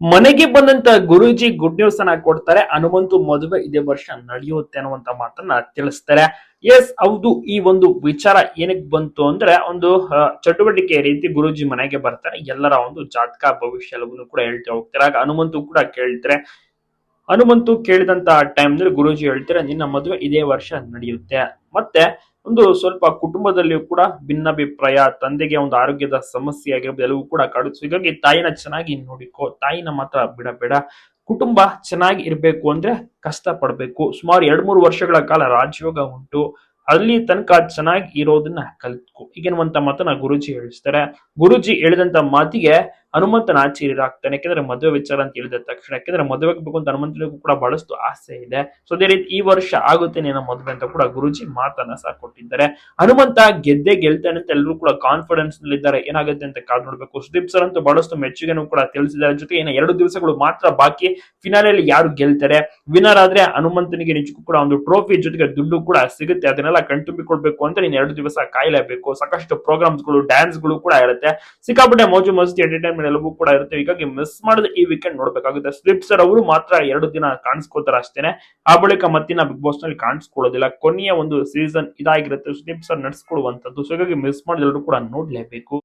ಮನೆಗೆ ಬಂದಂತ ಗುರುಜಿ good news ಅನ್ನ ಕೊಡ್ತಾರೆ. ಹನುಮಂತು ಮದುವೆ ಇದೇ ವರ್ಷ ನಡೆಯುತ್ತೆ ಅನ್ನುವಂತ ಮಾತನ್ನ ತಿಳಿಸ್ತಾರೆ. ಎಸ್ ಹೌದು, ಈ ಒಂದು ವಿಚಾರ ಏನಕ್ಕೆ ಬಂತು ಅಂದ್ರೆ ಒಂದು ಚಟುವಟಿಕೆ ರೀತಿ ಗುರುಜಿ ಮನೆಗೆ ಬರ್ತಾರೆ. ಎಲ್ಲರ ಒಂದು ಜಾತಕ ಭವಿಷ್ಯ ಕೂಡ ಹೇಳ್ತಾ ಹೋಗ್ತಾರೆ. ಆಗ ಹನುಮಂತು ಕೂಡ ಕೇಳ್ತಾರೆ ಹನುಮಂತು ಕೇಳಿದಂತ ಟೈಮ್ನಲ್ಲಿ ಗುರುಜಿ ಹೇಳ್ತಾರೆ, ನಿನ್ನ ಮದುವೆ ಇದೇ ವರ್ಷ ನಡೆಯುತ್ತೆ. ಮತ್ತೆ ಒಂದು ಸ್ವಲ್ಪ ಕುಟುಂಬದಲ್ಲಿಯೂ ಕೂಡ ಭಿನ್ನಾಭಿಪ್ರಾಯ, ತಂದೆಗೆ ಒಂದು ಆರೋಗ್ಯದ ಸಮಸ್ಯೆ ಆಗಿರ್ಬೋದು ಎಲ್ಲವೂ ಕೂಡ ಕಾಡುತ್ತೆ. ಹೀಗಾಗಿ ತಾಯಿನ ಚೆನ್ನಾಗಿ ನೋಡಿಕೋ, ತಾಯಿನ ಮಾತ್ರ ಬಿಡಬೇಡ. ಕುಟುಂಬ ಚೆನ್ನಾಗಿ ಇರಬೇಕು ಅಂದ್ರೆ ಕಷ್ಟ ಪಡ್ಬೇಕು. ಸುಮಾರು ಎರಡ್ ಮೂರು ವರ್ಷಗಳ ಕಾಲ ರಾಜಯೋಗ ಉಂಟು. ಅಲ್ಲಿ ತನಕ ಚೆನ್ನಾಗಿ ಇರೋದನ್ನ ಕಲಿತ್ಕೊ. ಈಗೇನು ಅಂತ ಮಾತನ್ನ ಗುರುಜಿ ಹೇಳಿಸ್ತಾರೆ. ಗುರುಜಿ ಹೇಳಿದಂತ ಮಾತಿಗೆ ಹನುಮಂತನ ಆಶ್ಚರ್ಯರಾಗ್ತಾನೆ ಯಾಕೆಂದ್ರೆ ಮದುವೆ ವಿಚಾರ ಅಂತ ಹೇಳಿದ ತಕ್ಷಣ, ಯಾಕೆಂದ್ರೆ ಮದುವೆ ಬೇಕು ಅಂತ ಹನುಮಂತನಿಗೂ ಕೂಡ ಬಹಳಷ್ಟು ಆಸೆ ಇದೆ. ಸೊ ಅದೇ ರೀತಿ ಈ ವರ್ಷ ಆಗುತ್ತೆ ನಿನ್ನ ಮದುವೆ ಅಂತ ಕೂಡ ಗುರುಜಿ ಮಾತನ್ನ ಸಹ ಕೊಟ್ಟಿದ್ದಾರೆ. ಹನುಮಂತ ಗೆದ್ದೆ ಗೆಲ್ತಾನೆ ಅಂತ ಎಲ್ಲರೂ ಕೂಡ ಕಾನ್ಫಿಡೆನ್ಸ್ನಲ್ಲಿ ಇದ್ದಾರೆ ಏನಾಗುತ್ತೆ ಅಂತ ಕಾದ್ ನೋಡ್ಬೇಕು. ಸುದೀಪ್ ಸರ್ ಅಂತೂ ಬಹಳಷ್ಟು ಮೆಚ್ಚುಗೆನೂ ಕೂಡ ತಿಳಿಸಿದ್ದಾರೆ. ಜೊತೆಗೆ ಇನ್ನು ಎರಡು ದಿವಸಗಳು ಮಾತ್ರ ಬಾಕಿ. ಫಿನಾಲೆಯಲ್ಲಿ ಯಾರು ಗೆಲ್ತಾರೆ? ವಿನರ್ ಆದ್ರೆ ಹನುಮಂತನಿಗೆ ನಿಜಕ್ಕೂ ಕೂಡ ಒಂದು ಟ್ರೋಫಿ ಜೊತೆಗೆ ದುಡ್ಡು ಕೂಡ ಸಿಗುತ್ತೆ. ಅದನ್ನೆಲ್ಲ ಕಣ್ತುಂಬಿಕೊಳ್ಬೇಕು ಅಂತ ನೀನು ಎರಡು ದಿವಸ ಕಾಯಲೇಬೇಕು. ಸಾಕಷ್ಟು ಪ್ರೋಗ್ರಾಮ್ಸ್ಗಳು ಡ್ಯಾನ್ಸ್ಗಳು ಕೂಡ ಇರುತ್ತೆ. ಸಿಕ್ಕಾಪಟ್ಟೆ ಮೋಜು ಮಸ್ತಿ ಎಂಟರ್ಟೈನ್ಮೆಂಟ್ ಎಲ್ಲವೂ ಕೂಡ ಇರುತ್ತೆ. ಹೀಗಾಗಿ ಮಿಸ್ ಮಾಡಿದ್ರೆ ಈ ವೀಕೆಂಡ್ ನೋಡ್ಬೇಕಾಗುತ್ತೆ. ಸ್ಲಿಪ್ ಸರ್ ಅವರು ಮಾತ್ರ ಎರಡು ದಿನ ಕಾಣಿಸ್ಕೋತಾರೆ ಅಷ್ಟೇನೆ. ಆ ಬಳಿಕ ಮತ್ತಿನ ಬಿಗ್ ಬಾಸ್ನಲ್ಲಿ ಕಾಣಿಸ್ಕೊಳ್ಳೋದಿಲ್ಲ. ಕೊನೆಯ ಒಂದು ಸೀಸನ್ ಇದಾಗಿರುತ್ತೆ. ಸ್ಲಿಪ್ ಸರ್ ನಡೆಸ್ಕೊಳ್ಳುವಂತದ್ದು ಸೊ ಹೀಗಾಗಿ ಮಿಸ್ ಮಾಡಿದ ಎಲ್ಲರೂ ಕೂಡ ನೋಡ್ಲೇಬೇಕು.